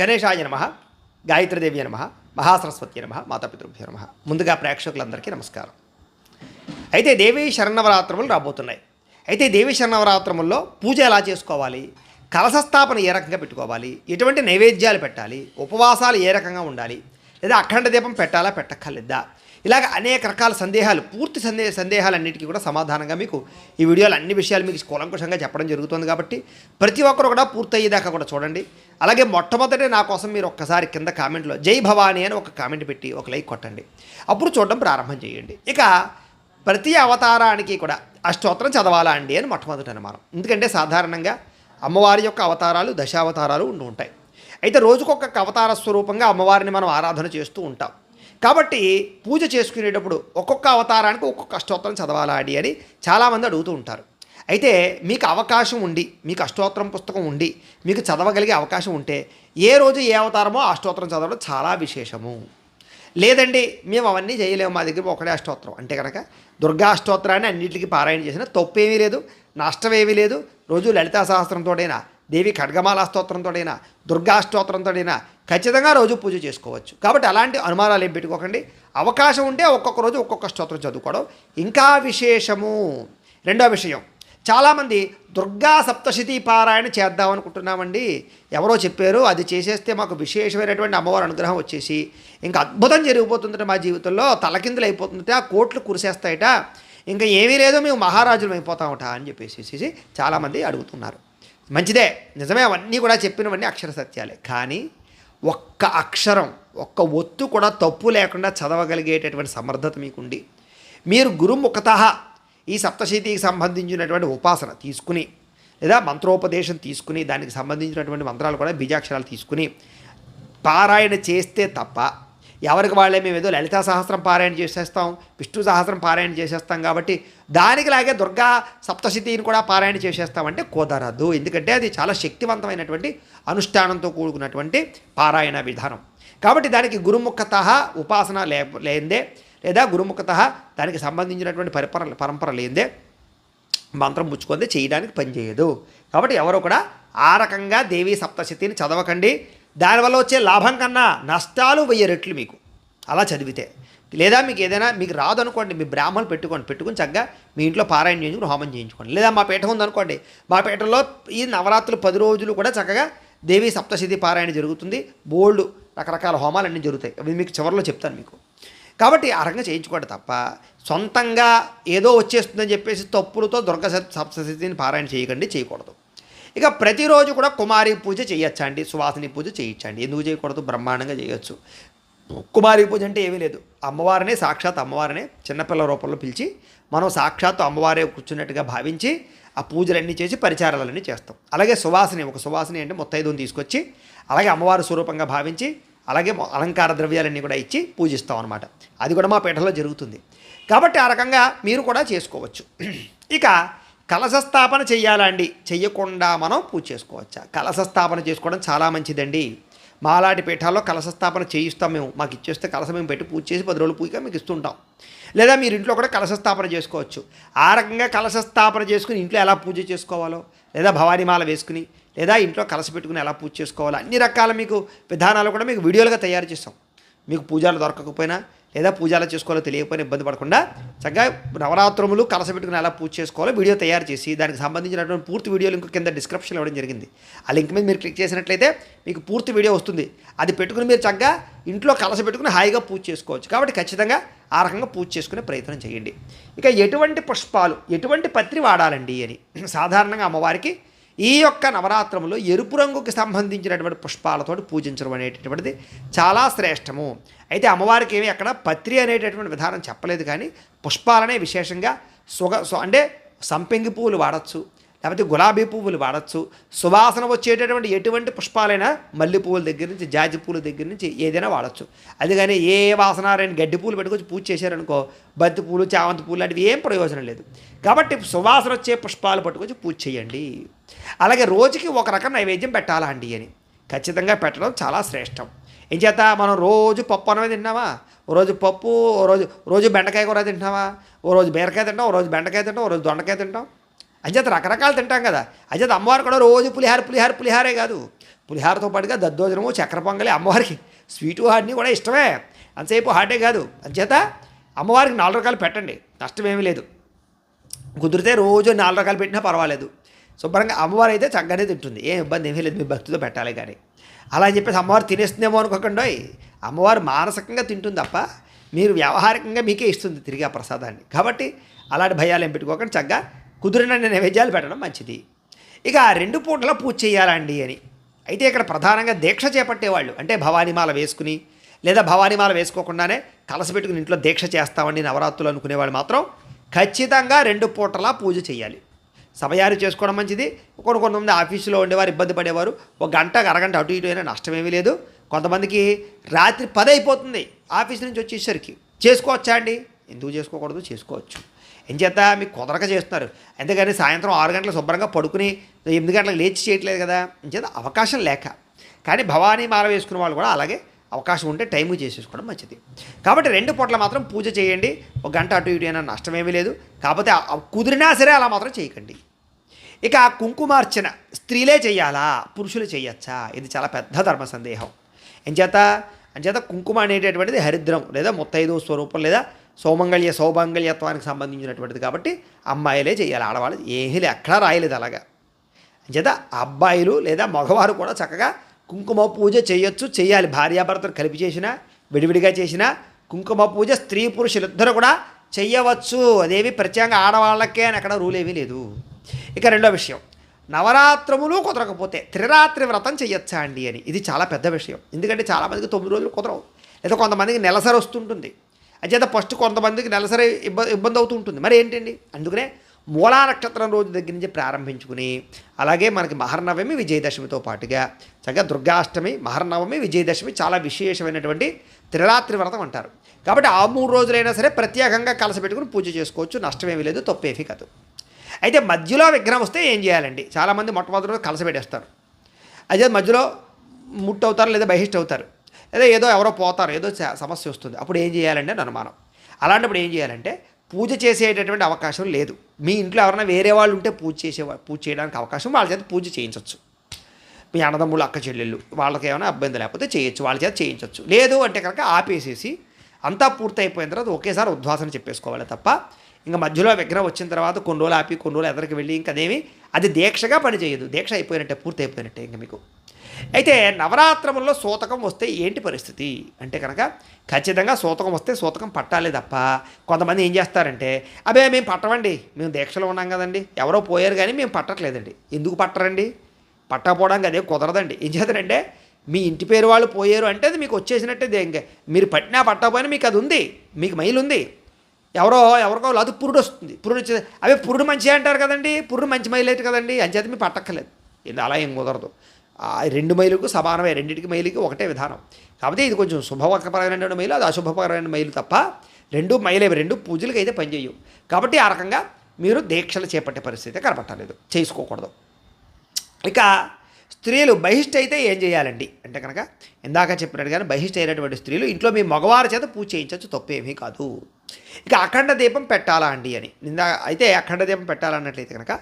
గణేశాయ నమ గాయత్రీదేవి నమ మహాసరస్వతి నమ మాతాపితృభ్యో నమ. ముందుగా ప్రేక్షకులందరికీ నమస్కారం. అయితే దేవీ శరణవరాత్రములు రాబోతున్నాయి. అయితే దేవీ శరణవరాత్రముల్లో పూజ ఎలా చేసుకోవాలి? కలశస్థాపన ఏ రకంగా పెట్టుకోవాలి? ఎటువంటి నైవేద్యాలు పెట్టాలి? ఉపవాసాలు ఏ రకంగా ఉండాలి? లేదా అఖండ దీపం పెట్టాలా పెట్టక్కర్లేదా? ఇలాగ అనేక రకాల సందేహాలు పూర్తి సందే సందేహాలన్నిటికీ కూడా సమాధానంగా మీకు ఈ వీడియోలో అన్ని విషయాలు మీకు కూలంకుషంగా చెప్పడం జరుగుతుంది కాబట్టి ప్రతి ఒక్కరు కూడా పూర్తయ్యేదాకా కూడా చూడండి. అలాగే మొట్టమొదటి నా కోసం మీరు ఒక్కసారి కింద కామెంట్లో జై భవానీ అని ఒక కామెంట్ పెట్టి ఒక లైక్ కొట్టండి. అప్పుడు చూడడం ప్రారంభం చేయండి. ఇక ప్రతి అవతారానికి కూడా అష్టోత్తరం చదవాలా అండి అని మొట్టమొదటి అనుమానం. ఎందుకంటే సాధారణంగా అమ్మవారి యొక్క అవతారాలు దశావతారాలు ఉంటూ ఉంటాయి. అయితే రోజుకొక అవతార స్వరూపంగా అమ్మవారిని మనం ఆరాధన చేస్తూ ఉంటాం. కాబట్టి పూజ చేసుకునేటప్పుడు ఒక్కొక్క అవతారానికి ఒక్కొక్క అష్టోత్తరం చదవాలా అండి అని చాలామంది అడుగుతూ ఉంటారు. అయితే మీకు అవకాశం ఉండి మీకు అష్టోత్తరం పుస్తకం ఉండి మీకు చదవగలిగే అవకాశం ఉంటే ఏ రోజు ఏ అవతారమో అష్టోత్తరం చదవడం చాలా విశేషము. లేదండి మేము అవన్నీ చేయలేము మా దగ్గర ఒకటే అష్టోత్తరం. అంటే కనుక దుర్గా అష్టోత్తరాన్ని అన్నింటికి పారాయణ చేసిన తప్పేమీ లేదు నష్టమేమీ లేదు రోజు లలితా సహస్రంతోటైనా దేవి ఖడ్గమాల స్తోత్రంతోడైనా దుర్గా అష్టోత్తరంతోడైనా ఖచ్చితంగా రోజు పూజ చేసుకోవచ్చు. కాబట్టి అలాంటి అనుమానాలు ఏం పెట్టుకోకండి. అవకాశం ఉంటే ఒక్కొక్క రోజు ఒక్కొక్క స్తోత్రం చదువుకోవడం. ఇంకా విశేషము రెండో విషయం. చాలామంది దుర్గా సప్తశతి పారాయణ చేద్దాం అనుకుంటున్నామండి. ఎవరో చెప్పారు అది చేసేస్తే మాకు విశేషమైనటువంటి అమ్మవారి అనుగ్రహం వచ్చేసి ఇంకా అద్భుతం జరిగిపోతుందట మా జీవితంలో. తలకిందులు అయిపోతుందట ఆ కోట్లు కురిసేస్తాయట. ఇంకా ఏమీ లేదో మేము మహారాజులు అయిపోతామట అని చెప్పేసి చాలామంది అడుగుతున్నారు. మంచిదే. నిజమే అవన్నీ కూడా చెప్పినవన్నీ అక్షర సత్యాలే. కానీ ఒక్క అక్షరం ఒక్క ఒత్తు కూడా తప్పు లేకుండా చదవగలిగేటటువంటి సమర్థత మీకుండి. మీరు గురుముఖత ఈ సప్తశీతికి సంబంధించినటువంటి ఉపాసన తీసుకుని లేదా మంత్రోపదేశం తీసుకుని దానికి సంబంధించినటువంటి మంత్రాలు కూడా బీజాక్షరాలు తీసుకుని పారాయణ చేస్తే తప్ప ఎవరికి వాళ్ళే మేము ఏదో లలితా సహస్రం పారాయణ చేసేస్తాం విష్ణు సహస్రం పారాయణ చేసేస్తాం కాబట్టి దానికి లాగే దుర్గా సప్తశతిని కూడా పారాయణ చేసేస్తామంటే కుదరదు. ఎందుకంటే అది చాలా శక్తివంతమైనటువంటి అనుష్ఠానంతో కూడుకున్నటువంటి పారాయణ విధానం. కాబట్టి దానికి గురుముఖత ఉపాసన లే లేదే లేదా గురుముఖత దానికి సంబంధించినటువంటి పరిపర పరంపర లేదే మంత్రం పుచ్చుకుందే చేయడానికి పనిచేయదు. కాబట్టి ఎవరు కూడా ఆ రకంగా దేవీ సప్తశతిని చదవకండి. దానివల్ల వచ్చే లాభం కన్నా నష్టాలు వెయ్యి రెట్లు మీకు. అలా చదివితే. లేదా మీకు ఏదైనా మీకు రాదు అనుకోండి మీ బ్రాహ్మణులు పెట్టుకోండి పెట్టుకుని చక్కగా మీ ఇంట్లో పారాయణ చేయించుకుని హోమం చేయించుకోండి. లేదా మా పీఠం ఉందనుకోండి మా పీఠంలో ఈ నవరాత్రులు పది రోజులు కూడా చక్కగా దేవి సప్తశతి పారాయణ జరుగుతుంది. బోల్డ్ రకరకాల హోమాలు అన్నీ జరుగుతాయి. అవి మీకు చివరిలో చెప్తాను మీకు. కాబట్టి ఆ రకంగా చేయించుకోండి తప్ప సొంతంగా ఏదో వచ్చేస్తుందని చెప్పేసి తప్పులతో దుర్గ సప్తశతిని పారాయణ చేయకండి చేయకూడదు. ఇక ప్రతిరోజు కూడా కుమారి పూజ చేయొచ్చండి సువాసిని పూజ చేయొచ్చండి ఎందుకు చేయకూడదు? బ్రహ్మాండంగా చేయొచ్చు. కుమారి పూజ అంటే ఏమీ లేదు. అమ్మవారినే సాక్షాత్ అమ్మవారినే చిన్నపిల్ల రూపంలో పిలిచి మనం సాక్షాత్ అమ్మవారే కూర్చున్నట్టుగా భావించి ఆ పూజలన్నీ చేసి పరిచారాలన్నీ చేస్తాం. అలాగే సువాసిని ఒక సువాసిని అంటే ముత్తైదుని తీసుకొచ్చి అలాగే అమ్మవారి స్వరూపంగా భావించి అలాగే అలంకార ద్రవ్యాలన్నీ కూడా ఇచ్చి పూజిస్తాం అనమాట అది కూడా మా పీఠలో జరుగుతుంది. కాబట్టి ఆ రకంగా మీరు కూడా చేసుకోవచ్చు. ఇక కలశ స్థాపన చెయ్యాలండి. చెయ్యకుండా మనం పూజ చేసుకోవచ్చా? కలశ స్థాపన చేసుకోవడం చాలా మంచిదండి. మాలాటి పీఠాల్లో కలశ స్థాపన చేయిస్తాం మేము. మాకు ఇచ్చేస్తే కలశ మేము పెట్టి పూజ చేసి పది రోజులు పూజగా మీకు ఇస్తుంటాం. లేదా మీరు ఇంట్లో కూడా కలశ స్థాపన చేసుకోవచ్చు. ఆ రకంగా కలశ స్థాపన చేసుకుని ఇంట్లో ఎలా పూజ చేసుకోవాలో లేదా భవానీమాల వేసుకుని లేదా ఇంట్లో కలశ పెట్టుకుని ఎలా పూజ చేసుకోవాలో అన్ని రకాల మీకు విధానాలు కూడా మీకు వీడియోలుగా తయారు చేస్తాం. మీకు పూజలు దొరకకపోయినా లేదా పూజలు చేసుకోవాలో తెలియకపోయినా ఇబ్బంది పడకుండా చక్కగా నవరాత్రములు కలస పెట్టుకుని ఎలా పూజ చేసుకోవాలో వీడియో తయారు చేసి దానికి సంబంధించినటువంటి పూర్తి వీడియో లింక్ కింద డిస్క్రిప్షన్లో ఇవ్వడం జరిగింది. ఆ లింక్ మీద మీరు క్లిక్ చేసినట్లయితే మీకు పూర్తి వీడియో వస్తుంది. అది పెట్టుకుని మీరు చక్కగా ఇంట్లో కలస పెట్టుకుని హాయిగా పూజ చేసుకోవచ్చు. కాబట్టి ఖచ్చితంగా ఆ రకంగా పూజ చేసుకునే ప్రయత్నం చేయండి. ఇక ఎటువంటి పుష్పాలు ఎటువంటి పత్రి వాడాలండి అని. సాధారణంగా అమ్మవారికి ఈ యొక్క నవరాత్రములో ఎరుపు రంగుకి సంబంధించినటువంటి పుష్పాలతోటి పూజించడం అనేటటువంటిది చాలా శ్రేష్టము. అయితే అమ్మవారికి ఏమి అక్కడ పత్రి అనేటటువంటి విధానం చెప్పలేదు కానీ పుష్పాలనే విశేషంగా సుగ అంటే సంపెంగి పువ్వులు వాడచ్చు. లేకపోతే గులాబీ పువ్వులు వాడచ్చు. సువాసన వచ్చేటటువంటి ఎటువంటి పుష్పాలైనా మల్లె పువ్వుల దగ్గర నుంచి జాజి పూల దగ్గర నుంచి ఏదైనా వాడచ్చు. అది కానీ ఏ వాసన రాని గడ్డి పూలు పెట్టుకొచ్చి పూజ చేశారనుకో బంతి పూలు చామంతి పూలు లాంటివి ఏం ప్రయోజనం లేదు. కాబట్టి సువాసన వచ్చే పుష్పాలు పట్టుకొచ్చి పూజ చేయండి. అలాగే రోజుకి ఒక రకం నైవేద్యం పెట్టాలా అండి అని. ఖచ్చితంగా పెట్టడం చాలా శ్రేష్టం. ఏం చేత మనం రోజు పప్పు అన్నమే తింటామా ఓ రోజు పప్పు రోజు రోజు బెండకాయ కూర తింటామా ఓ రోజు బీరకాయ తింటాం ఓ రోజు బెండకాయ తింటాం ఓ రోజు దొండకాయ తింటాం. అంచేత రకరకాలు తింటాం కదా. అంచేత అమ్మవారు కూడా రోజు పులిహార పులిహార పులిహారే కాదు. పులిహారతో పాటుగా దద్దోజనము చక్కెర పొంగలి అమ్మవారికి స్వీటు హార్డ్ని కూడా ఇష్టమే. అంతసేపు హార్డే కాదు. అంచేత అమ్మవారికి నాలుగు రకాలు పెట్టండి. నష్టమేమీ లేదు. కుదిరితే రోజు నాలుగు రకాలు పెట్టినా పర్వాలేదు. శుభ్రంగా అమ్మవారు అయితే చక్కగానే తింటుంది. ఏం ఇబ్బంది ఏమీ లేదు. మీ భక్తితో పెట్టాలి కానీ. అలా అని చెప్పేసి అమ్మవారు తినేస్తుందేమో అనుకోకుండా అమ్మవారు మానసికంగా తింటుంది తప్ప మీరు వ్యావహారికంగా మీకే ఇస్తుంది తిరిగి ఆ ప్రసాదాన్ని. కాబట్టి అలాంటి భయాలు ఏం పెట్టుకోకుండా. చక్కగా కుదిరిన నైవేద్యాలు పెట్టడం మంచిది. ఇక రెండు పూటల పూజ చేయాలండి అని. అయితే ఇక్కడ ప్రధానంగా దీక్ష చేపట్టేవాళ్ళు. అంటే భవానీమాల వేసుకుని లేదా భవానీమాల వేసుకోకుండానే కలస పెట్టుకుని ఇంట్లో దీక్ష చేస్తామండి నవరాత్రులు అనుకునేవాళ్ళు మాత్రం ఖచ్చితంగా రెండు పూటలా పూజ చేయాలి. సమయాలు చేసుకోవడం మంచిది. కొన్ని కొంతమంది ఆఫీసులో ఉండేవారు ఇబ్బంది పడేవారు. ఒక గంట అరగంట అటు ఇటు అయినా నష్టమేమీ లేదు. కొంతమందికి రాత్రి పది అయిపోతుంది ఆఫీస్ నుంచి వచ్చేసరికి. చేసుకోవచ్చా అండి? ఎందుకు చేసుకోకూడదు? చేసుకోవచ్చు. ఏం చేత మీకు కుదరక చేస్తున్నారు. అంతేగాని సాయంత్రం ఆరు గంటలు శుభ్రంగా పడుకుని ఎనిమిది గంటలకు లేచి చేయట్లేదు కదా? చేత అవకాశం లేక. కానీ భవానీ మాల వేసుకున్న వాళ్ళు కూడా అలాగే అవకాశం ఉంటే టైము చేసేసుకోవడం మంచిది. కాబట్టి రెండు పూట్ల మాత్రం పూజ చేయండి. ఒక గంట అటు ఇటు అయినా నష్టమేమీ లేదు. కాకపోతే కుదిరినా సరే అలా మాత్రం చేయకండి. ఇక ఆ కుంకుమార్చన. స్త్రీలే చేయాలా? పురుషులు చేయొచ్చా? ఇది చాలా పెద్ద ధర్మ సందేహం. ఎంచేత అంచేత కుంకుమ అనేటటువంటిది హరిద్రం లేదా ముత్తైదు స్వరూపం లేదా సౌమంగళ్య సౌమంగళ్యత్వానికి సంబంధించినటువంటిది కాబట్టి అమ్మాయిలే చేయాలి ఆడవాళ్ళు ఏమీ అక్కడ రాయలేదు అలాగా. చేత అబ్బాయిలు లేదా మగవారు కూడా చక్కగా కుంకుమ పూజ చేయొచ్చు చేయాలి. భార్యాభర్తలు కలిపి చేసినా విడివిడిగా చేసినా కుంకుమ పూజ స్త్రీ పురుషులిద్దరూ కూడా చెయ్యవచ్చు. అదేవి ప్రత్యేకంగా ఆడవాళ్ళకే అని అక్కడ రూల్ ఏమీ లేదు. ఇక రెండో విషయం నవరాత్రములు కుదరకపోతే త్రిరాత్రి వ్రతం చెయ్యొచ్చా అండి అని. ఇది చాలా పెద్ద విషయం. ఎందుకంటే చాలామందికి తొమ్మిది రోజులు కుదరవు. లేదా కొంతమందికి నెలసరి వస్తుంటుంది. అంచేత ఫస్ట్ కొంతమందికి నెలసరి ఇబ్బంది ఇబ్బంది అవుతూ ఉంటుంది. మరి ఏంటండి? అందుకనే మూలా నక్షత్రం రోజు దగ్గర నుంచి ప్రారంభించుకుని అలాగే మనకి మహర్నవమి విజయదశమితో పాటుగా చక్కగా దుర్గాష్టమి మహర్నవమి విజయదశమి చాలా విశేషమైనటువంటి త్రిరాత్రి వ్రతం అంటారు. కాబట్టి ఆ మూడు రోజులైనా సరే ప్రత్యేకంగా కలసపెట్టుకుని పూజ చేసుకోవచ్చు. నష్టమేమి లేదు తప్పేవి కాదు. అయితే మధ్యలో విగ్రహం వస్తే ఏం చేయాలండి? చాలామంది మొట్టమొదటి రోజు కలసపెట్టేస్తారు. అదే మధ్యలో ముట్టు అవుతారు లేదా బహిష్ట అవుతారు లేదా ఏదో ఎవరో పోతారు ఏదో సమస్య వస్తుంది. అప్పుడు ఏం చేయాలంటే అనుమానం అలాంటప్పుడు ఏం చేయాలంటే పూజ చేసేటటువంటి అవకాశం లేదు. మీ ఇంట్లో ఎవరైనా వేరే వాళ్ళు ఉంటే పూజ చేసే పూజ చేయడానికి అవకాశం వాళ్ళ చేత పూజ చేయించవచ్చు మీ అన్నదమ్ములు అక్క చెల్లెళ్ళు వాళ్ళకి ఏమైనా ఇబ్బంది లేకపోతే చేయొచ్చు వాళ్ళ చేత చేయించవచ్చు లేదు అంటే కనుక ఆపేసేసి అంతా పూర్తి అయిపోయిన తర్వాత ఒకేసారి ఉద్వాసన చెప్పేసుకోవాలి తప్ప ఇంకా మధ్యలో విగ్రహం వచ్చిన తర్వాత కొన్ని రోజులు ఆపి కొన్ని రోజులు ఎదరికి వెళ్ళి ఇంకా అదేమి అది దీక్షగా పనిచేయదు. దీక్ష అయిపోయినట్టే పూర్తి అయిపోయినట్టే ఇంకా మీకు. అయితే నవరాత్రముల్లో సూతకం వస్తే ఏంటి పరిస్థితి? అంటే కనుక ఖచ్చితంగా సూతకం వస్తే సూతకం పట్టాలి తప్ప కొంతమంది ఏం చేస్తారంటే అబే మేము పట్టమండి. మేము దీక్షలో ఉన్నాం కదండి. ఎవరో పోయారు కానీ మేము పట్టట్లేదండి. ఎందుకు పట్టరండి? పట్టకపోవడానికి అదే కుదరదండి. ఏం చేస్తారంటే మీ ఇంటి పేరు వాళ్ళు పోయారు అంటే అది మీకు వచ్చేసినట్టే ఇంకా మీరు పట్టినా పట్టకపోయినా మీకు అది ఉంది. మీకు మైలు ఉంది. ఎవరో ఎవరికో అది పురుడు వస్తుంది. పురుడు వచ్చేది అవే పురుడు మంచిగా అంటారు కదండి. పురుడు మంచి మైలు అయితే కదండి. అంచేత మీ పట్టక్కర్లేదు. ఇది అలా ఏం కుదరదు. రెండు మైలుకు సమానమే రెండింటికి మైలుకి ఒకటే విధానం. కాకపోతే ఇది కొంచెం శుభపరమైన మైలు అది అశుభపరమైన మైలు తప్ప రెండు మైలే రెండు పూజలకి అయితే పనిచేయవు కాబట్టి ఆ రకంగా మీరు దీక్షలు చేపట్టే పరిస్థితి కనపట్టలేదు చేసుకోకూడదు. ఇక స్త్రీలు బహిష్ట అయితే ఏం చేయాలండి? అంటే కనుక ఇందాక చెప్పినట్టుగానే బహిష్ట అయినటువంటి స్త్రీలు ఇంట్లో మీ మగవారి చేత పూజ చేయించవచ్చు తప్పేమీ కాదు. ఇక అఖండ దీపం పెట్టాలా అండి అని. ఇందా అయితే అఖండ దీపం పెట్టాలన్నట్లయితే కనుక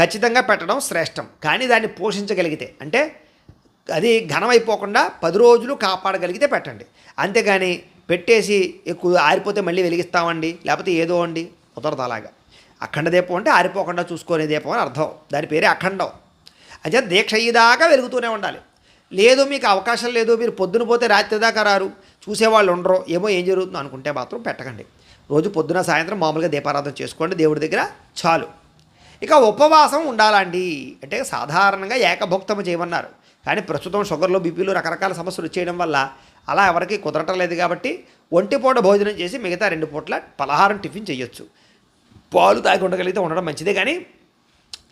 ఖచ్చితంగా పెట్టడం శ్రేష్టం. కానీ దాన్ని పోషించగలిగితే అంటే అది ఘనమైపోకుండా పది రోజులు కాపాడగలిగితే పెట్టండి. అంతేగాని పెట్టేసి ఎక్కువ ఆరిపోతే మళ్ళీ వెలిగిస్తామండి లేకపోతే ఏదో అండి కుదరదు అలాగా. అఖండ దీపం అంటే ఆరిపోకుండా చూసుకునే దీపం అని అర్థం. దాని పేరే అఖండం. అంటే దీక్ష అయ్యేదాకా వెలుగుతూనే ఉండాలి. లేదు మీకు అవకాశం లేదు మీరు పొద్దున పోతే రాత్రి దాకా రారు చూసేవాళ్ళు ఉండరు ఏమో ఏం జరుగుతుందో అనుకుంటే మాత్రం పెట్టకండి. రోజు పొద్దున సాయంత్రం మామూలుగా దీపారాధన చేసుకోండి దేవుడి దగ్గర చాలు. ఇక ఉపవాసం ఉండాలండి. అంటే సాధారణంగా ఏకభుక్తము చేయమన్నారు. కానీ ప్రస్తుతం షుగర్లో బీపీలు రకరకాల సమస్యలు వచ్చేయడం వల్ల అలా ఎవరికి కుదరటం లేదు కాబట్టి ఒంటి పూట భోజనం చేసి మిగతా రెండు పూట్ల పలహారం టిఫిన్ చేయొచ్చు. పాలు తాగి ఉండగలిగితే ఉండడం మంచిదే కానీ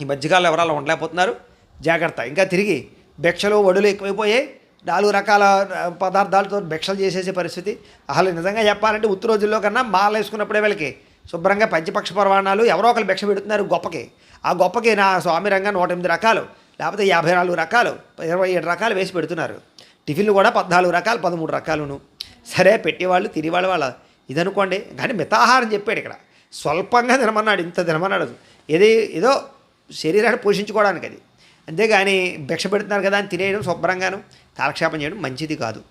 ఈ మధ్యకాలంలో ఎవరు ఉండలేకపోతున్నారు. జాగ్రత్త. ఇంకా తిరిగి భిక్షలు వడులు ఎక్కువైపోయాయి. నాలుగు రకాల పదార్థాలతో భిక్షలు చేసేసే పరిస్థితి. అసలు నిజంగా చెప్పాలంటే ఉత్తు రోజుల్లో కన్నా మాల వేసుకున్నప్పుడే వీళ్ళకి శుభ్రంగా పంచపక్ష పర్వాణాలు ఎవరో ఒకరు భిక్ష పెడుతున్నారు గొప్పకి. ఆ గొప్పకి నా స్వామి రంగా నూట ఎనిమిది రకాలు లేకపోతే యాభై నాలుగు రకాలు ఇరవై ఏడు రకాలు వేసి పెడుతున్నారు. టిఫిన్లు కూడా పద్నాలుగు రకాలు పదమూడు రకాలును. సరే పెట్టేవాళ్ళు తినేవాళ్ళు వాళ్ళ ఇదనుకోండి. కానీ మితాహారం చెప్పాడు ఇక్కడ. స్వల్పంగా తినమన్నాడు ఇంత తినమన్నాడు. ఏది ఏదో శరీరాన్ని పోషించుకోవడానికి అది. అంతేగాని భిక్ష పెడుతున్నారు కదా అని తినేయడం శుభ్రంగాను కాలక్షేపం చేయడం మంచిది కాదు.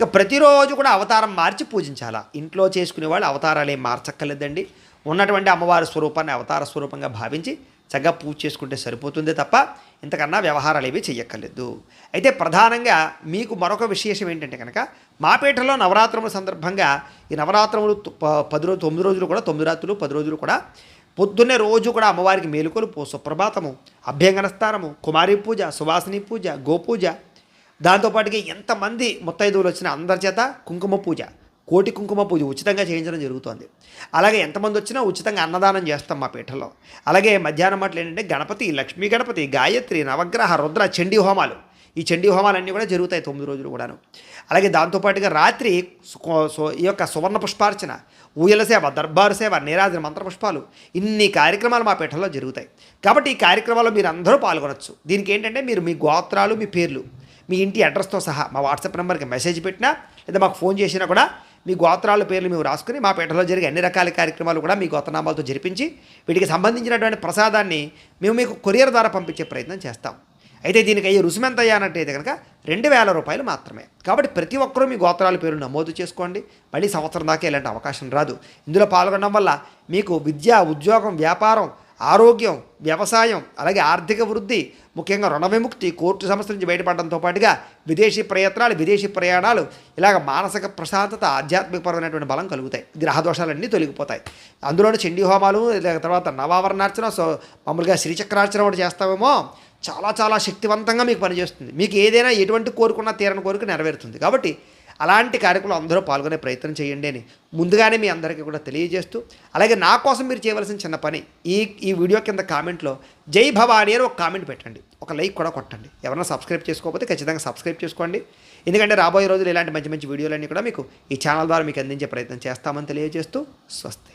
ఇక ప్రతిరోజు కూడా అవతారం మార్చి పూజించాలా? ఇంట్లో చేసుకునే వాళ్ళు అవతారాలు ఏం మార్చక్కర్లేదండి. ఉన్నటువంటి అమ్మవారి స్వరూపాన్ని అవతార స్వరూపంగా భావించి చక్కగా పూజ చేసుకుంటే సరిపోతుందే తప్ప ఇంతకన్నా వ్యవహారాలు ఏవి చెయ్యక్కర్లేదు. అయితే ప్రధానంగా మీకు మరొక విశేషం ఏంటంటే కనుక మాపేటలో నవరాత్రముల సందర్భంగా ఈ నవరాత్రములు తొ- పది రోజు తొమ్మిది రోజులు కూడా తొమ్మిది రాత్రులు పది రోజులు కూడా పొద్దున్నే రోజు కూడా అమ్మవారికి మేలుకొలుపు సుప్రభాతము అభ్యంగన స్థానము కుమారి పూజ సువాసిని పూజ గోపూజ దాంతోపాటుగా ఎంతమంది ముత్తైదువులు వచ్చినా అందరి చేత కుంకుమ పూజ కోటి కుంకుమ పూజ ఉచితంగా చేయించడం జరుగుతోంది. అలాగే ఎంతమంది వచ్చినా ఉచితంగా అన్నదానం చేస్తాం మా పీఠంలో. అలాగే మధ్యాహ్నం మాటలు ఏంటంటే గణపతి లక్ష్మీ గణపతి గాయత్రి నవగ్రహ రుద్ర చండీ హోమాలు. ఈ చండీ హోమాలన్నీ కూడా జరుగుతాయి తొమ్మిది రోజులు కూడాను. అలాగే దాంతోపాటుగా రాత్రి ఈ యొక్క సువర్ణ పుష్పార్చన ఊయల సేవ దర్బారు సేవ నీరాజన మంత్రపుష్పాలు ఇన్ని కార్యక్రమాలు మా పీఠంలో జరుగుతాయి. కాబట్టి ఈ కార్యక్రమాల్లో మీరు అందరూ పాల్గొనవచ్చు దీనికి ఏంటంటే మీరు మీ గోత్రాలు మీ పేర్లు మీ ఇంటి అడ్రస్తో సహా మా వాట్సాప్ నెంబర్కి మెసేజ్ పెట్టినా లేదా మాకు ఫోన్ చేసినా కూడా మీ గోత్రాల పేర్లు మేము రాసుకుని మా పేటలో జరిగే అన్ని రకాల కార్యక్రమాలు కూడా మీ గోత్రనామాలతో జరిపించి వీటికి సంబంధించినటువంటి ప్రసాదాన్ని మేము మీకు కొరియర్ ద్వారా పంపించే ప్రయత్నం చేస్తాం. అయితే దీనికి అయ్యే రుసుము ఎంత అయ్యానంటే కనుక రెండు వేల రూపాయలు మాత్రమే. కాబట్టి ప్రతి ఒక్కరూ మీ గోత్రాల పేరు నమోదు చేసుకోండి. మళ్ళీ సంవత్సరం దాకా ఇలాంటి అవకాశం రాదు. ఇందులో పాల్గొనడం వల్ల మీకు విద్య ఉద్యోగం వ్యాపారం ఆరోగ్యం వ్యవసాయం అలాగే ఆర్థిక వృద్ధి ముఖ్యంగా రుణ విముక్తి కోర్టు సమస్య నుంచి బయటపడడంతో పాటుగా విదేశీ ప్రయత్నాలు విదేశీ ప్రయాణాలు ఇలాగ మానసిక ప్రశాంతత ఆధ్యాత్మికపరమైనటువంటి బలం కలుగుతాయి. గ్రహదోషాలన్నీ తొలగిపోతాయి. అందులోనూ చండీ హోమాలు తర్వాత నవావరణార్చన సో మామూలుగా శ్రీచక్రార్చన కూడా చేస్తామేమో చాలా చాలా శక్తివంతంగా మీకు పనిచేస్తుంది. మీకు ఏదైనా ఎటువంటి కోరుకున్నా తీరని కోరిక నెరవేరుతుంది. కాబట్టి అలాంటి కార్యక్రమంలో అందరూ పాల్గొనే ప్రయత్నం చేయండి అని ముందుగానే మీ అందరికీ కూడా తెలియజేస్తూ అలాగే నా కోసం మీరు చేయవలసిన చిన్న పని ఈ ఈ వీడియో కింద కామెంట్లో జై భవాని అని ఒక కామెంట్ పెట్టండి. ఒక లైక్ కూడా కొట్టండి. ఎవరైనా సబ్స్క్రైబ్ చేసుకోకపోతే ఖచ్చితంగా సబ్స్క్రైబ్ చేసుకోండి. ఎందుకంటే రాబోయే రోజులు ఇలాంటి మంచి మంచి వీడియోలన్నీ కూడా మీకు ఈ ఛానల్ ద్వారా మీకు అందించే ప్రయత్నం చేస్తామని తెలియజేస్తూ స్వస్తి.